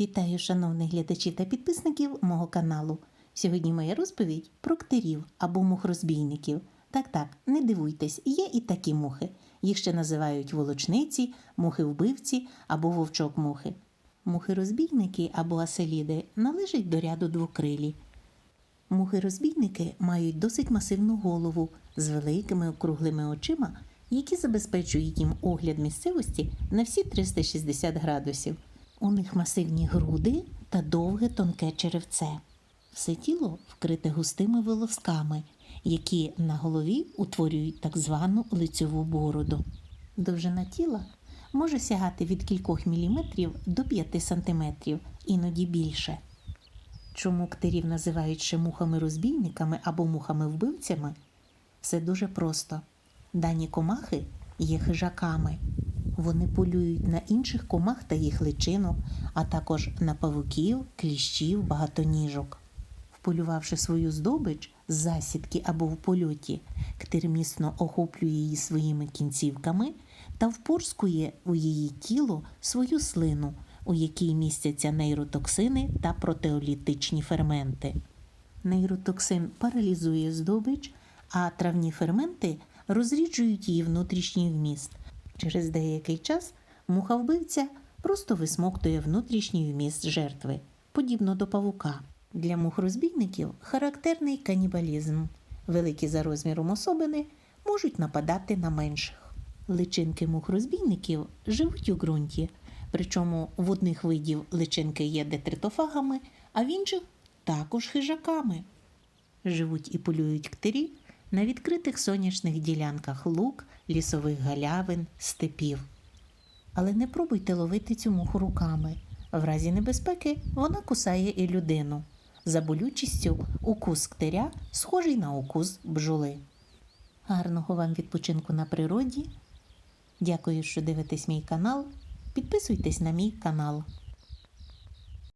Вітаю, шановних глядачів та підписників мого каналу. Сьогодні моя розповідь про ктерів або мухрозбійників. Так, так, не дивуйтесь, є і такі мухи. Їх ще називають волочниці, мухи-вбивці або вовчок-мухи. Мухи-розбійники або аселіди належать до ряду двокрилі. Мухи-розбійники мають досить масивну голову з великими округлими очима, які забезпечують їм огляд місцевості на всі 360 градусів. У них масивні груди та довге тонке черевце. Все тіло вкрите густими волосками, які на голові утворюють так звану лицьову бороду. Довжина тіла може сягати від кількох міліметрів до 5 сантиметрів, іноді більше. Чому ктерів називають ще мухами-розбійниками або мухами-вбивцями? Все дуже просто. Дані комахи є хижаками. Вони полюють на інших комах та їх личинок, а також на павуків, кліщів, багатоніжок. Вполювавши свою здобич з засідки або в польоті, ктир охоплює її своїми кінцівками та впорскує у її тіло свою слину, у якій містяться нейротоксини та протеолітичні ферменти. Нейротоксин паралізує здобич, а травні ферменти розріджують її внутрішній вміст. Через деякий час муха-вбивця просто висмоктує внутрішній вміст жертви, подібно до павука. Для мух-розбійників характерний канібалізм. Великі за розміром особини можуть нападати на менших. Личинки мух-розбійників живуть у ґрунті, причому в одних видів личинки є детритофагами, а в інших також хижаками. Живуть і полюють ктирі на відкритих сонячних ділянках лук, лісових галявин, степів. Але не пробуйте ловити цю муху руками. В разі небезпеки вона кусає і людину. За болючістю укус ктиря схожий на укус бджоли. Гарного вам відпочинку на природі. Дякую, що дивитесь мій канал. Підписуйтесь на мій канал.